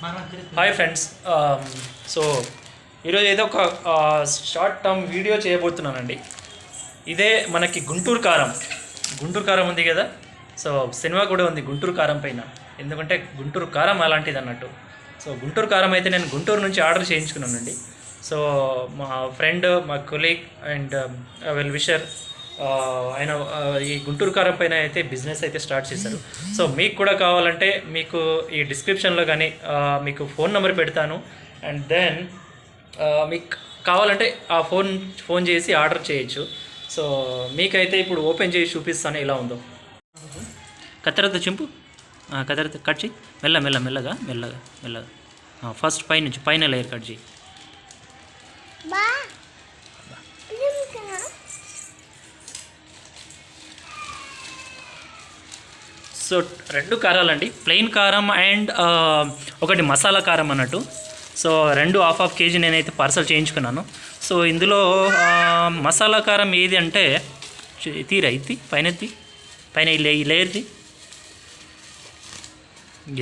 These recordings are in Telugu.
హాయ్ ఫ్రెండ్స్ సో ఈరోజు ఏదో ఒక షార్ట్ టర్మ్ వీడియో చేయబోతున్నానండి. ఇదే మనకి గుంటూరు కారం. గుంటూరు కారం ఉంది కదా? సో సినిమా కూడా ఉంది గుంటూరు కారం పైన. ఎందుకంటే గుంటూరు కారం అలాంటిది అన్నట్టు. సో గుంటూరు కారం అయితే నేను గుంటూరు నుంచి ఆర్డర్ చేయించుకున్నానండి. సో మా ఫ్రెండ్ మా కొలీగ్ అండ్ వెల్ విషర్ ఆయన ఈ గుంటూరు కారం పైన అయితే బిజినెస్ అయితే స్టార్ట్ చేశారు. సో మీకు కూడా కావాలంటే మీకు ఈ డిస్క్రిప్షన్లో కానీ మీకు ఫోన్ నెంబర్ పెడతాను. అండ్ దెన్ మీకు కావాలంటే ఆ ఫోన్ ఫోన్ చేసి ఆర్డర్ చేయొచ్చు. సో మీకైతే ఇప్పుడు ఓపెన్ చేసి చూపిస్తాను ఎలా ఉందో. కత్తెరతో చింపు. ఆ, కత్తెరతో కట్ చేయి. మెల్ల మెల్ల మెల్లగా మెల్లగా మెల్లగా. ఫస్ట్ పైనుంచి పైన లేయర్ కట్ చేయి. సో రెండు కారాలండి. ప్లెయిన్ కారం అండ్ ఆ, ఒకటి మసాలా కారం అన్నట్టు. సో రెండు హాఫ్ హాఫ్ కేజీ నేనైతే పార్సల్ చేయించుకున్నాను. సో ఇందులో ఆ, మసాలా కారం ఏది అంటే తీరా ఇది పైన పైన ఈ లేయర్ది.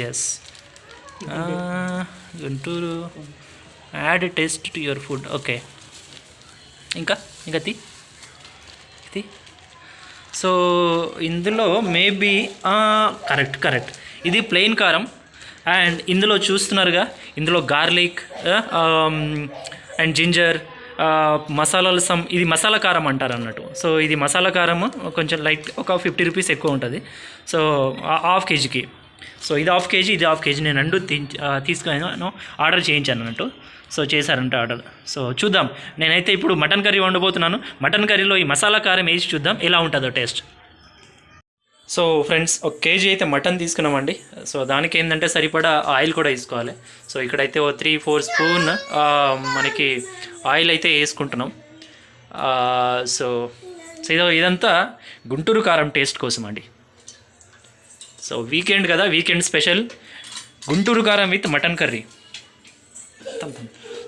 Yes Guntur. Add taste to your food okay ఇంకా ఇంకా తీ. సో ఇందులో మేబీ కరెక్ట్ కరెక్ట్ ఇది ప్లెయిన్ కారం. అండ్ ఇందులో చూస్తున్నారుగా ఇందులో గార్లిక్ అండ్ జింజర్ మసాలాలు సమ్ ఇది మసాలా కారం అంటారు అన్నట్టు. సో ఇది మసాలా కారం కొంచెం లైట్ ఒక ఫిఫ్టీ రూపీస్ ఎక్కువ ఉంటుంది. సో హాఫ్ కేజీకి సో ఇది హాఫ్ కేజీ ఇది హాఫ్ కేజీ. నేను రెండు తీసుకున్నాను. ఆర్డర్ చేయించాను అన్నట్టు. సో చేశారంట ఆర్డర్. సో చూద్దాం. నేనైతే ఇప్పుడు మటన్ కర్రీ వండబోతున్నాను. మటన్ కర్రీలో ఈ మసాలా కారం వేసి చూద్దాం. ఎలా ఉంటుందో టేస్ట్. సో ఫ్రెండ్స్ ఒక కేజీ అయితే మటన్ తీసుకున్నామండి. సో దానికి ఏంటంటే సరిపడా ఆయిల్ కూడా వేసుకోవాలి. సో ఇక్కడైతే ఓ త్రీ ఫోర్ స్పూన్ మనకి ఆయిల్ అయితే వేసుకుంటున్నాం. సో సో ఇదంతా గుంటూరు కారం టేస్ట్ కోసం అండి సో వీకెండ్ కదా వీకెండ్ స్పెషల్. గుంటూరు కారం విత్ మటన్ కర్రీ.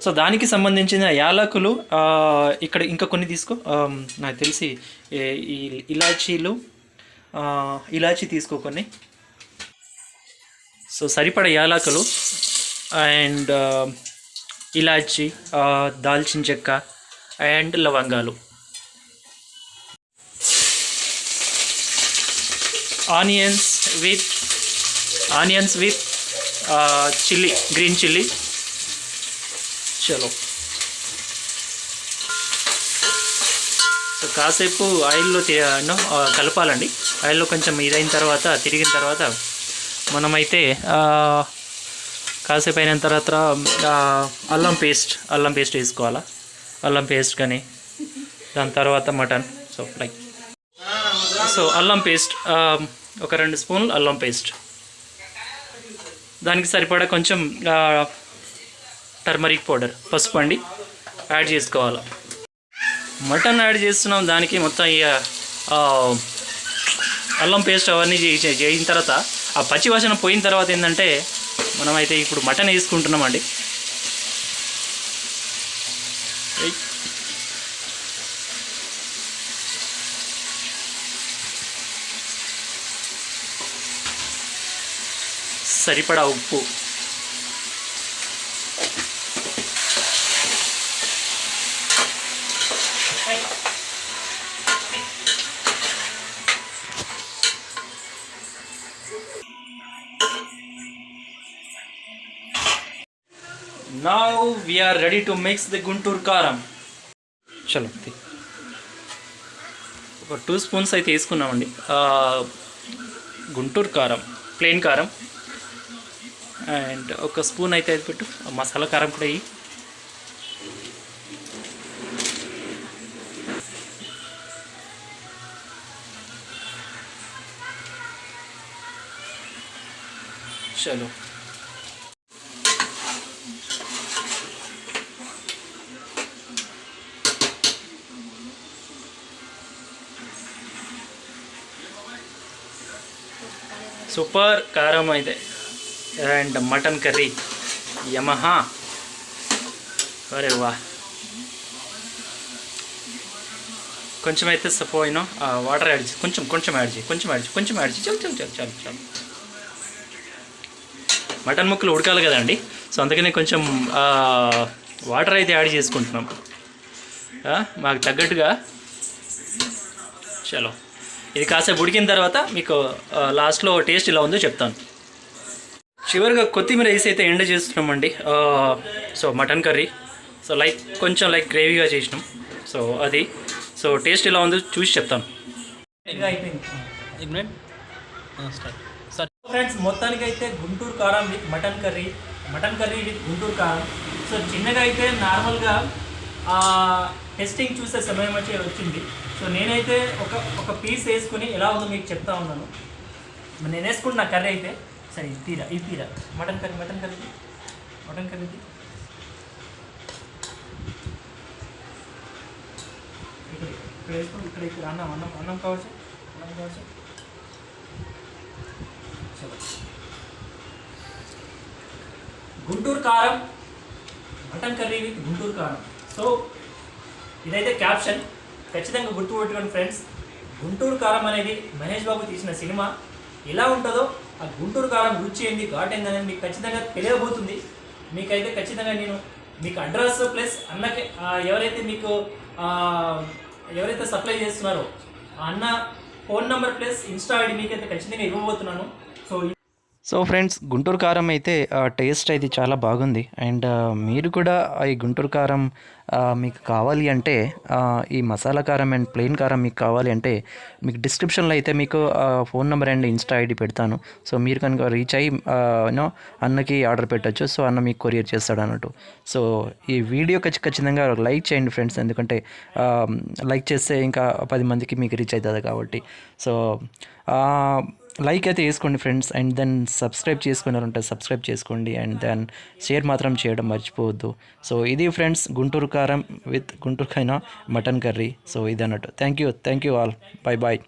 సో దానికి సంబంధించిన యాలకులు ఇక్కడ ఇంకా కొన్ని తీసుకో నాకు తెలిసి ఈ ఇలాచీలు ఇలాచి ఇలాచీ తీసుకో కొన్ని. సో సరిపడ యాలకులు అండ్ ఇలాచి ఇలాచీ దాల్చిన చెక్క అండ్ లవంగాలు. Onions with onions with chilli green chilli. చలో. సో కాసేపు ఆయిల్లో కలపాలండి. ఆయిల్లో కొంచెం ఇదైన తర్వాత తిరిగిన తర్వాత మనమైతే కాసేపు అయిన తర్వాత అల్లం పేస్ట్ అల్లం పేస్ట్ వేసుకోవాలా? అల్లం పేస్ట్ కానీ దాని తర్వాత మటన్. సో లైక్ సో అల్లం పేస్ట్ ఒక రెండు స్పూన్లు అల్లం పేస్ట్. దానికి సరిపడా కొంచెం టర్మరిక్ పౌడర్ పసుపు అండి. యాడ్ చేసుకోవాలి. మటన్ యాడ్ చేస్తున్నాం దానికి మొత్తం ఇక అల్లం పేస్ట్ అవన్నీ చేసిన తర్వాత ఆ పచ్చివాసన పోయిన తర్వాత ఏంటంటే మనమైతే ఇప్పుడు మటన్ వేసుకుంటున్నామండి. సరిపడా ఉప్పు. Now we are ready to mix the Guntur కారం చలో. ఒక టూ స్పూన్స్ అయితే వేసుకున్నామండి గుంటూరు కారం ప్లెయిన్ కారం అండ్ ఒక స్పూన్ అయితే అది పెట్టు. మసాలా కారం కూడా వేయి. చలో. సూపర్ కారం అయితే. అండ్ మటన్ కర్రీ యమహా అరే వా కొంచెం అయితే సపోయినో వాటర్ యాడ్ చేసి కొంచెం కొంచెం యాడ్ చేయి కొంచెం యాడ్ చేయి కొంచెం యాడ్ చేయి చాలు చాలు చాలు చాలు చాలు. మటన్ ముక్కలు ఉడకాలి కదండి సో అందుకని కొంచెం వాటర్ అయితే యాడ్ చేసుకుంటున్నాం. మాకు తగ్గట్టుగా. చలో. ఇది కాసేపు ఉడికిన తర్వాత మీకు లాస్ట్లో టేస్ట్ ఇలా ఉందో చెప్తాను. చివరిగా కొత్తిమీర వేసి అయితే ఎండ చేస్తున్నామండి. So mutton curry. So like కొంచెం లైక్ గ్రేవీగా చేసినాం. సో అది. సో టేస్ట్ ఎలా ఉందో చూసి చెప్తాను. ఫ్రెండ్స్ మొత్తానికి అయితే గుంటూరు కారం with mutton curry mutton curry with Guntur కారం. సో చిన్నగా అయితే నార్మల్గా టెస్టింగ్ చూసే సమయం వచ్చి వచ్చింది. సో నేనైతే ఒక ఒక పీస్ వేసుకుని ఎలా ఉందో మీకు చెప్తా ఉన్నాను. నేను వేసుకుంటున్నా కర్రీ అయితే. సరే ఇది తీరా ఇది తీరా mutton curry mutton curry mutton curry ఇక్కడ ఇక్కడ వేసుకుని ఇక్కడ ఇక్కడ అన్నం అన్నం అన్నం కావచ్చు అన్నం కావచ్చు గుంటూరు కారం మటన్ కర్రీ విత్ గుంటూరు కారం సో ఇదైతే క్యాప్షన్ ఖచ్చితంగా గుర్తుపెట్టుకోండి ఫ్రెండ్స్ గుంటూరు కారం అనేది మహేష్ బాబు తీసిన సినిమా ఎలా ఉంటుందో ఆ గుంటూరు కారం రుచి ఏంది ఘాట్ ఏందని మీకు ఖచ్చితంగా తెలియబోతుంది. మీకైతే ఖచ్చితంగా నేను మీకు అడ్రస్ ప్లస్ అన్నకి ఎవరైతే మీకు ఎవరైతే సప్లై చేస్తున్నారో ఆ అన్న phone number plus insta ID మీకైతే ఖచ్చితంగా ఇవ్వబోతున్నాను. సో సో ఫ్రెండ్స్ గుంటూరు కారం అయితే టేస్ట్ అయితే చాలా బాగుంది. అండ్ మీరు కూడా ఈ గుంటూరు కారం మీకు కావాలి అంటే ఈ మసాలా కారం అండ్ ప్లెయిన్ కారం మీకు కావాలి అంటే మీకు డిస్క్రిప్షన్లో అయితే మీకు phone number and insta ID పెడతాను. సో మీరు కనుక రీచ్ అయ్యి యూనో అన్నకి ఆర్డర్ పెట్టచ్చు. సో అన్న మీకు కొరియర్ చేస్తాడు అన్నట్టు. సో ఈ వీడియో ఖచ్చితంగా లైక్ చేయండి ఫ్రెండ్స్. ఎందుకంటే లైక్ చేస్తే ఇంకా పది మందికి మీకు రీచ్ అవుతుంది కాబట్టి. సో లైక్ అయితే వేసుకోండి ఫ్రెండ్స్ అండ్ దెన్ సబ్స్క్రైబ్ చేసుకున్నారంటే సబ్స్క్రైబ్ చేసుకోండి అండ్ దెన్ షేర్ మాత్రం చేయడం మర్చిపోవద్దు. సో ఇది ఫ్రెండ్స్ గుంటూరు కారం విత్ గుంటూరు కైనా మటన్ కర్రీ. సో ఇది అన్నట్టు thank you thank you all bye bye